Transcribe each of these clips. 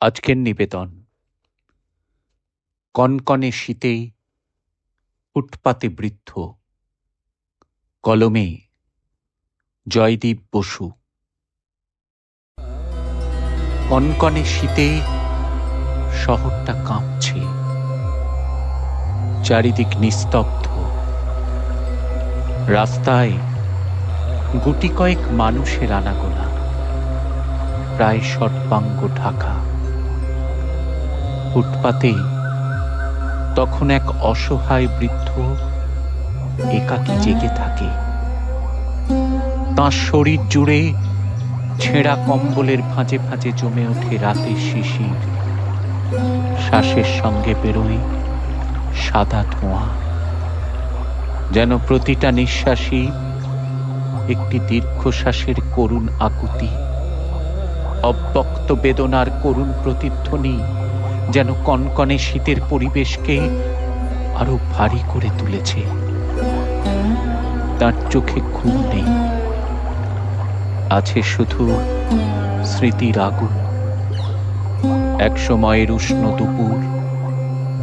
আজকের নিবেদন। কনকনে শীতে ফুটপাতে বৃদ্ধ। কলমে জয়দীপ বসু। কনকনে শীতে শহরটা কাঁপছে। চারিদিক নিস্তব্ধ। রাস্তায় গুটি কয়েক মানুষের আনাগোনা। প্রায় সর্বাঙ্গ ঢাকা। ফুটপাতে তখন এক অসহায় বৃদ্ধ একাকী জেগে থাকে। তাঁর শরীর জুড়ে ছেঁড়া কম্বলের ভাঁজে ভাঁজে জমে ওঠে রাতের শিশির। শ্বাসের সঙ্গে বেরোয় সাদা ধোঁয়া। যেন প্রতিটা নিঃশ্বাসই একটি দীর্ঘশ্বাসের করুণ আকুতি। অব্যক্ত বেদনার করুণ প্রতিধ্বনি যেন কনকনে শীতের পরিবেশকে আরও ভারী করে তুলেছে। তার চোখে ঘুম নেই। আছে শুধু স্মৃতির আগুন। এক সময়ের উষ্ণ দুপুর,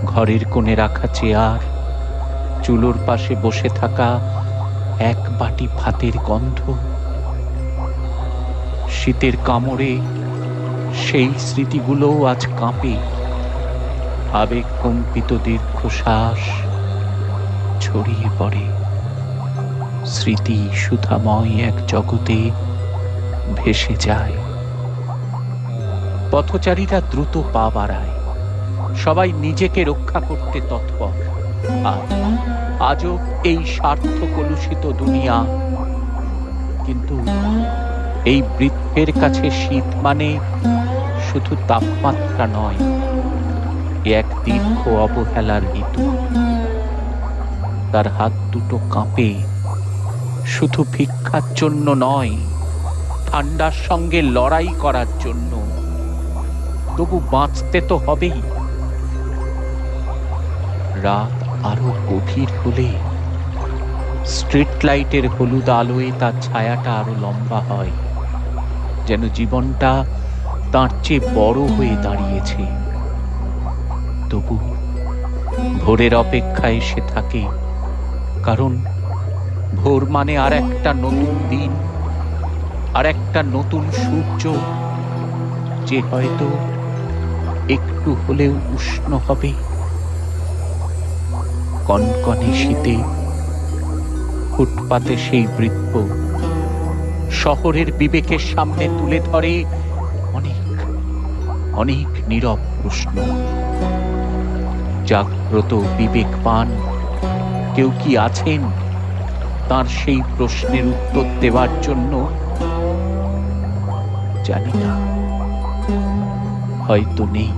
ঘরের কোণে রাখা চেয়ার, চুলোর পাশে বসে থাকা এক বাটি ভাতের গন্ধ। শীতের কামড়ে সেই স্মৃতিগুলোও আজ কাঁপে। আবেগ কম্পিত দীর্ঘশ্বাস ছড়িয়ে পড়ে। স্মৃতি সুধাময় এক জগতে ভেসে যায়। পথচারীরা দ্রুত পা বাড়ায়। সবাই নিজেকে রক্ষা করতে তৎপর। আজও এই স্বার্থ কলুষিত দুনিয়া। কিন্তু এই বৃদ্ধের কাছে শীত মানে শুধু তাপমাত্রা নয়। এক দীর্ঘ অবহেলার ঋতু তার হাত দুটো কাঁপে। শুধু ভিক্ষার জন্য নয়, ঠান্ডার সঙ্গে লড়াই করার জন্য। তবু বাঁচতে তো হবেই। রাত আরও গভীর হলে স্ট্রিট লাইটের হলুদ আলোয় তার ছায়াটা আরও লম্বা হয়, যেন জীবনটা তার চেয়ে বড় হয়ে দাঁড়িয়েছে। তবু ভোরের অপেক্ষায় সে থাকে, কারণ ভোর মানে আর একটা নতুন দিন, আর একটা নতুন সূর্য, যে হয়তো একটু হলেও উষ্ণ হবে। কনকনে শীতে ফুটপাতে সেই বৃত্ত শহরের বিবেকের সামনে তুলে ধরে অনেক অনেক নীরব প্রশ্ন। জাগ্রত বিবেক পান। কেউ কি আছেন? তার সেই প্রশ্নের উত্তর দেওয়ার জন্য? জানি না। হয়তো নেই।